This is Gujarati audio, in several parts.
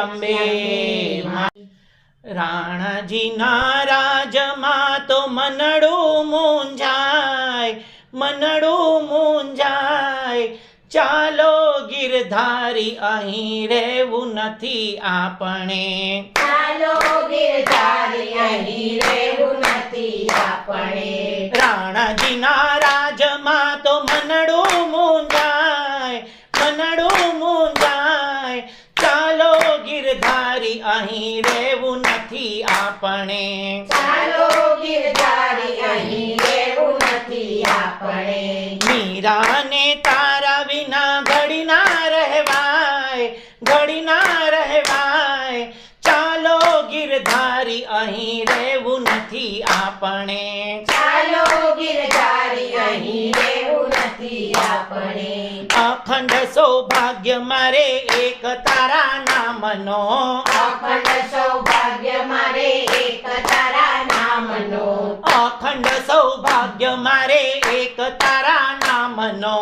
અંબે મા રાણાજીના રાજમાં તો મનડું મૂંઝાય મનડું મૂંઝાય. ચાલો ગિરધારી અહીં રહેવું નથી આપણે. ચાલો ગિરધારી અહીં રહેવું નથી આપણે. રાણાજીના રાજમાં તો મનડું મૂંઝાય મનડું મૂંઝાય ચાલો ગિરધારી અહીં રહેવું નથી આપણે. ચાલો ગિરધારી અહીં રહેવું નથી આપણે. મીરાને તારા વિના ઘડી ના રહેવાય ઘડી ના રહેવાય. ચાલો ગિરધારી અહીં રહેવું નથી આપણે. અખંડ સૌભાગ્ય મારે એક તારા નામનો. અખંડ સૌભાગ્ય મારે એક તારા નામનો. અખંડ સૌભાગ્ય મારે એક તારા નામનો.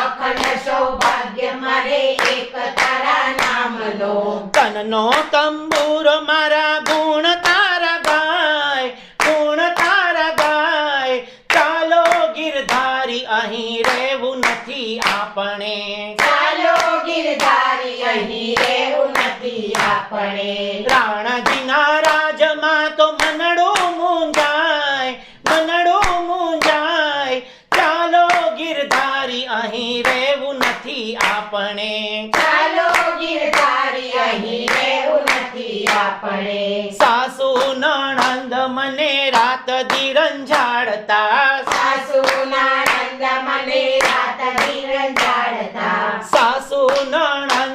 અખંડ સૌભાગ્ય મારે એક તારા નામનો. કનનો તંબુર મારા ગુણ તારા ગાય ગુણ તારા ગાય ચાલો ગિરધારી અહીં રહેવું નથી આપણે. ચાલો ગિરધારી અહીં રહેવું નથી આપણે. રાણાજીના રાજમાં તો મનડું મૂંઝાય મનડું મૂંઝાય. ચાલો ગિરધારી અહીં રહેવું નથી આપણે. ચાલો ગિરધારી અહીં રહેવું નથી આપણે. સાસુ નણંદ મને રાત દી રંજાડતા સાસુ નણંદ મને રાત ધીરંજાડતા સાસુ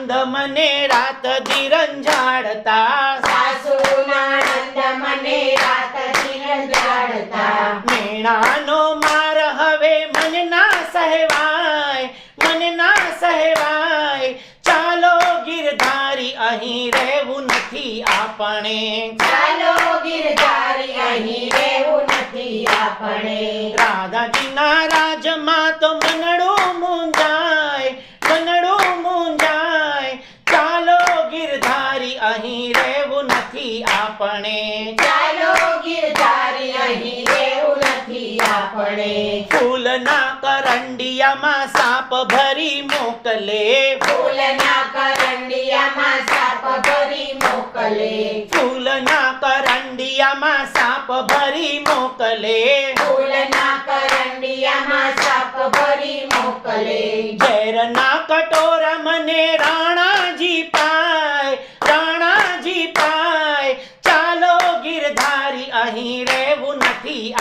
નણંદ મને રાત દી રંજાડતા સાસુ નણંદ મને રાત ધીરંજાડતા મેણાનો માર હવે મન ના સહેવાય મન ના સહેવાય. ચાલો ગિરધારી અહીં રહેવું નથી આપણે. ચાલો ગિરધારી અહીં રહેવું નથી આપણે. રાધાજીના રાજમાં તો મનડું મૂંઝાય મનડું મૂંઝાય ચાલો ગિરધારી અહીં રહેવું નથી આપણે. ચાલો ગીરધારી અહીં રહેવું નથી આપણે. ફૂલના કરંડિયામાં સાપ ભરી મોકલે. ફૂલના કરંડિયામાં સાપ ભરી મોકલે. ફૂલના કરંડિયામાં સાપ ભરી મોકલે. ફૂલના કરંડિયામાં સાપ ભરી મોકલે. ઝેરના કટોરા મને રાણાજી પાય રાણાજી પાય ચાલો ગિરધારી અહીં રહેવું નથી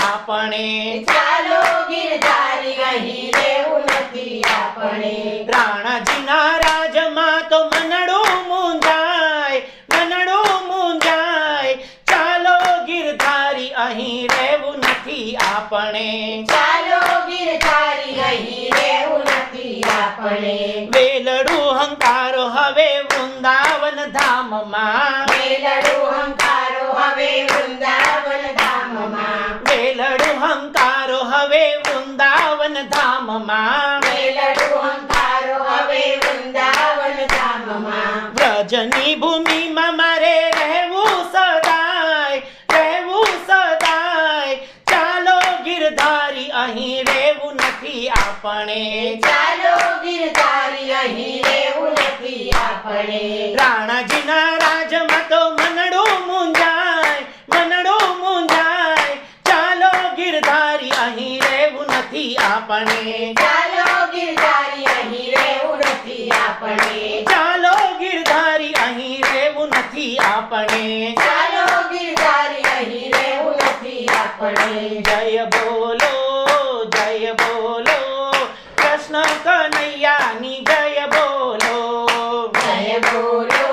આપણે. ચાલો ગિરધારી અહીં રહેવું નથી આપણે. રાણાજીના રાજમાં તો મનડું મૂંઝાય મનડું મૂંઝાય. ચાલો ગિરધારી અહીં રહેવું નથી આપણે. ચાલો ગિરધારી અહીં રહેવું નથી આપણે. વેલડું હંકારો હવે વૃંદાવન ધામમાં. વેલડું હંકારો હવે વૃંદાવન ધામમાં વેલડું હંકારો હવે વૃંદાવન ધામમાં. વ્રજની ભૂમિમાં મારે રહેવું સદાય રહેવું સદાય. ચાલો ગિરધારી અહીં રહેવું નથી આપણે. ચાલો ગિરધારી અહીં રહેવું નથી આપણે. રાણાજીના રાજમાં તો મનડું મૂંઝાય મનડું મૂંઝાય ચાલો ગિરધારી અહીં રહેવું નથી આપણે ચાલો ગિરધારી અહીં રહેવું નથી આપણે ચાલો ગિરધારી અહીં રહેવું નથી આપણે ચાલો ગિરધારી અહીં રહેવું નથી આપણે જય બોલો જય બોલો કૃષ્ણ કનૈયાની જય બોલો જય બોલો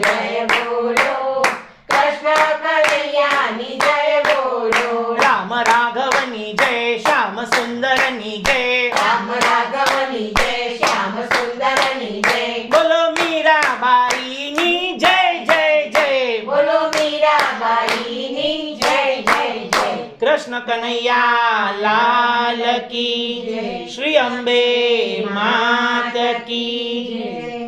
જય બોલો કૃષ્ણ કનૈયાની જય બોલો રામ રાઘવની જય શ્યામ સુંદરની જય રામ રાઘવની જય શ્યામ સુંદરની જય બોલો મીરાબાઈની જય જય જય બોલો મીરાબાઈની જય જય જય કૃષ્ણ કનૈયા લાલ કી શ્રી અંબે માત કી